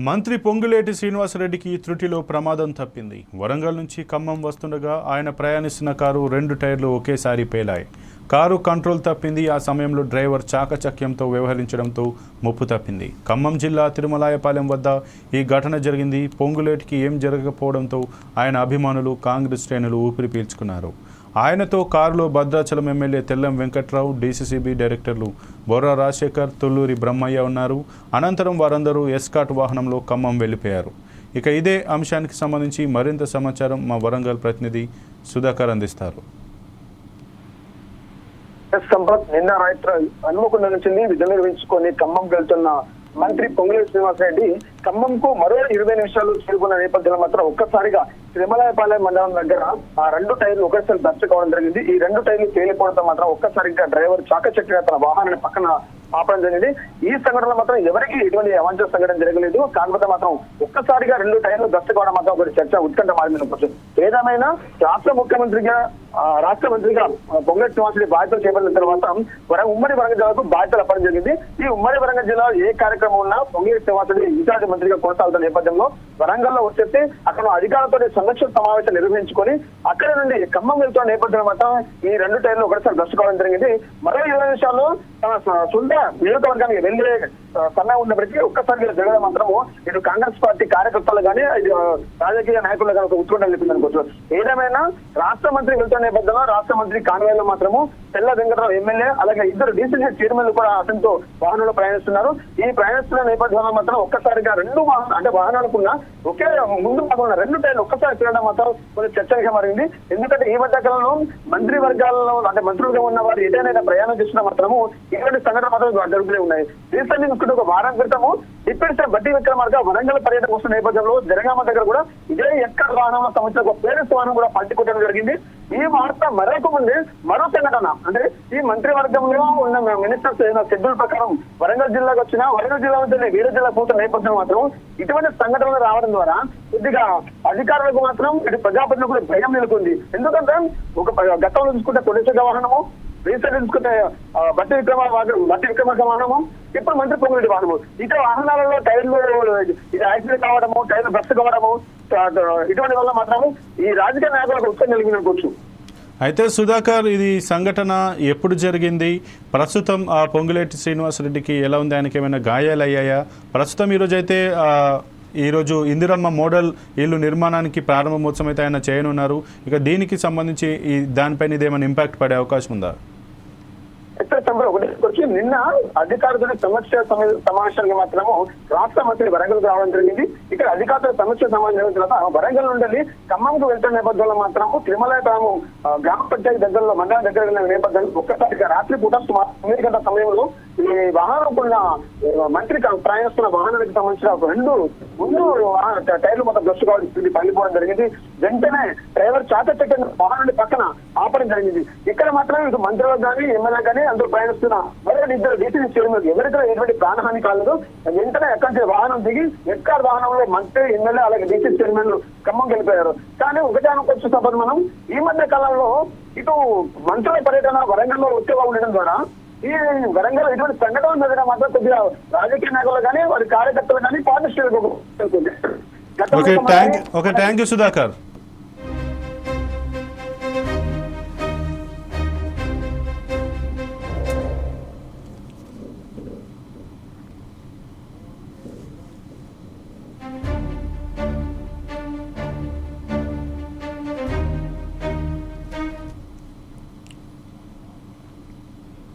మంత్రి పొంగులేటి శ్రీనివాసరెడ్డికి త్రుటిలో ప్రమాదం తప్పింది. వరంగల్ నుంచి ఖమ్మం వస్తుండగా ఆయన ప్రయాణిస్తున్న కారు రెండు టైర్లు ఒకేసారి పేలాయి. కారు కంట్రోల్ తప్పింది. ఆ సమయంలో డ్రైవర్ చాకచక్యంతో వ్యవహరించడంతో ముప్పు తప్పింది. ఖమ్మం జిల్లా తిరుమలాయపాలెం వద్ద ఈ ఘటన జరిగింది. పొంగులేటికి ఏం జరగకపోవడంతో ఆయన అభిమానులు కాంగ్రెస్ శ్రేణులు ఊపిరి పీల్చుకున్నారు. ఆయనతో కారులో భద్రాచలం ఎమ్మెల్యే తెల్లం వెంకట్రావు డీసీసీబీ డైరెక్టర్లు బొర్రా రాజశేఖర్ తుల్లూరి బ్రహ్మయ్య ఉన్నారు. అనంతరం వారందరూ ఎస్కాట్ వాహనంలో ఖమ్మం వెళ్ళిపోయారు. ఇక ఇదే అంశానికి సంబంధించి మరింత సమాచారం మా వరంగల్ ప్రతినిధి సుధాకర్ అందిస్తారు. సంపత్ నిన్న రాత్రి హనుమకొండ నుంచి విధులు నిర్వహించుకొని ఖమ్మం వెళ్తున్న మంత్రి పొంగులేటి శ్రీనివాసరెడ్డి ఖమ్మంకు మరో ఇరవై నిమిషాలు చేరుకున్న నేపథ్యంలో మాత్రం ఒక్కసారిగా శ్రీమలాయపాలెం మండలం దగ్గర ఆ రెండు టైర్లు ఒకేసారి దర్శ కావడం జరిగింది. ఈ రెండు టైర్లు తేలిపోవడంతో మాత్రం ఒక్కసారిగా డ్రైవర్ చాకచక్యంగా తన వాహనాన్ని పక్కన ఆపడం జరిగింది. ఈ సంఘటనలో మాత్రం ఎవరికి ఎటువంటి అవాంఛ సంఘటన జరగలేదు. కాకపోతే మాత్రం ఒక్కసారిగా రెండు టైర్లు దర్శ కావడం మాత్రం ఒక చర్చ ఉత్కంఠ మారింది ఏదేమైనా రాష్ట్ర ముఖ్యమంత్రిగా రాష్ట్ర మంత్రిగా ఆ, పొంగల్ బాధ్యతలు చేపట్టిన తర్వాత వర- ఉమ్మడి వరంగల్ జిల్లాకు బాధ్యతలు అప్పడం జరిగింది. ఈ ఉమ్మడి వరంగల్ జిల్లా ఏ కార్యక్రమం ఉన్నా పొంగల్ శ్రీనివాసరెడ్డి ఇన్ఛార్జ్ మంత్రిగా కొనసాగుతున్న నేపథ్యంలో వరంగల్లో వచ్చేసి అక్కడ అధికారులతో సంరక్షణ సమావేశం నిర్వహించుకొని అక్కడ నుండి ఖమ్మం వెళ్తున్న నేపథ్యం మాత్రం ఈ రెండు టైర్లు ఒకటిసారి దర్శకోవడం జరిగింది. మరో ఇరవై నిమిషాల్లో తన సొంత నియోజకవర్గానికి వెళ్ళే ఆ, ఉన్న ఉన్నప్పటికీ ఒక్కసారిగా జరగడం మాత్రము ఇటు కాంగ్రెస్ పార్టీ కార్యకర్తలు కానీ ఇది రాజకీయ నాయకులు కానీ ఒక ఉత్కంఠ చెప్పిందనుకోవచ్చు ఏదేమైనా రాష్ట్ర మంత్రి వెళ్తున్న నేపథ్యంలో రాష్ట్ర మంత్రి కాన్వాయ్లో మాత్రము తెల్ల వెంకటరావు ఎమ్మెల్యే అలాగే ఇద్దరు డీసీసీ చైర్మన్లు కూడా అతనితో వాహనంలో ప్రయాణిస్తున్నారు. ఈ ప్రయాణిస్తున్న నేపథ్యంలో మాత్రం ఒక్కసారిగా రెండు వాహనం అంటే వాహనాలకున్న ఒకే ముందు భాగంలో రెండు టైర్లు ఒక్కసారి తిరగడం మాత్రం కొంచెం చర్చగా మారింది. ఎందుకంటే ఈ మధ్య కాలంలో మంత్రి వర్గాలలో అంటే మంత్రులుగా ఉన్న వారు ఏదైనా ప్రయాణం చేసినా మాత్రము ఇటువంటి సంఘటన మాత్రం జరుగుతూనే ఉన్నాయి. రీసెంట్ ఒక వారం క్రితము డిప్యూటీ సీఎం బట్టి విక్రమార్క వరంగల్ పర్యటన వస్తున్న నేపథ్యంలో జనగామ దగ్గర కూడా ఇదే ఎక్కడ వాహనంలో సంబంధించిన ఒక పేరెంట్స్ వాహనం కూడా పట్టుకోవడం జరిగింది. ఈ వార్త మరొక ముందే మరో సంఘటన అంటే ఈ మంత్రివర్గంలో ఉన్న మినిస్టర్స్ ఏదైనా షెడ్యూల్ ప్రకారం వరంగల్ జిల్లాకు వచ్చిన వరంగల్ జిల్లా నుంచి వేరే జిల్లా పోతున్న నేపథ్యం మాత్రం ఇటువంటి సంఘటనలు రావడం ద్వారా కొద్దిగా అధికారులకు మాత్రం ఇటు ప్రజాప్రతినిధులకు కూడా భయం నెలకొంది. ఎందుకంటే ఒక గతంలో చూసుకుంటే కొద్దిసేక వాహనము రీసెంట్ చూసుకుంటే బట్టి విక్రమ బట్టి విక్రమ వాహనము ఇప్పుడు మంత్రి పొంగులేటి వాహనము ఇతర వాహనాలలో టైర్లు ఇది యాక్సిడెంట్ కావడము టైర్లు బస్సు కావడము ఇటువంటి వల్ల మాత్రము ఈ రాజకీయ నాయకులకు ఉత్సాహం కలిగిననుకోవచ్చు అయితే సుధాకర్ ఇది సంఘటన ఎప్పుడు జరిగింది? ప్రస్తుతం ఆ పొంగులేటి శ్రీనివాసరెడ్డికి ఎలా ఉంది? ఆయనకి ఏమైనా గాయాలు అయ్యాయా? ప్రస్తుతం ఈరోజు అయితే ఈరోజు ఇందిరమ్మ మోడల్ ఇల్లు నిర్మాణానికి ప్రారంభమోత్సవం అయితే ఆయన చేయనున్నారు. ఇక దీనికి సంబంధించి ఈ దానిపైన ఇది ఏమైనా ఇంపాక్ట్ పడే అవకాశం ఉందా? అయితే నిన్న అధికారుల సమస్య సమావేశానికి మాత్రము రాష్ట్ర మంత్రి వరంగల్ రావడం జరిగింది. ఇక్కడ అధికారుల సమస్య సమావేశం తర్వాత వరంగల్ నుండి ఖమ్మంకు వెళ్తున్న నేపథ్యంలో మాత్రము తిరుమలపురము తాము గ్రామ పంచాయతీ దగ్గరలో మండలం దగ్గర నేపథ్యంలో ఒక్కసారిగా రాత్రి పూట సుమారు తొమ్మిది గంటల సమయంలో ఈ వాహనం కూడా మంత్రి ప్రయాణిస్తున్న వాహనానికి సంబంధించిన ఒక రెండు ముందు వాహన టైర్లు మొత్తం బ్రష్ కావాల్సింది పగిలిపోవడం జరిగింది. వెంటనే డ్రైవర్ చాకచక్యం వాహనాన్ని పక్కన ఆపడం జరిగింది. ఇక్కడ మాత్రమే ఇటు మంత్రులకు కానీ ఎమ్మెల్యే కానీ అందరూ ప్రయాణిస్తున్న మరొకటి ఇద్దరు డీసీ చేయడం ఎవరికైనా ఎటువంటి ప్రాణహాని కాలేదు. వెంటనే ఎక్కడి నుంచి వాహనం దిగి ఎక్కడ వాహనంలో మంత్రి ఎమ్మెల్యే అలాగే డీసీ చైర్మన్ ఖమ్మం వెళ్ళిపోయారు కానీ ఒకటానికి వచ్చే సంపద మనం ఈ మధ్య కాలంలో ఇటు మంత్రుల పర్యటన వరంగల్లో ఉద్యోగం ఉండడం ద్వారా ఈ వరంగల్ ఇటువంటి సంఘటన జరగడం మాత్రం కొద్దిగా రాజకీయ నాయకులు కానీ వారి కార్యకర్తలు కానీ పార్టీ శ్రేణులకు okay thank okay thank you Sudhakar.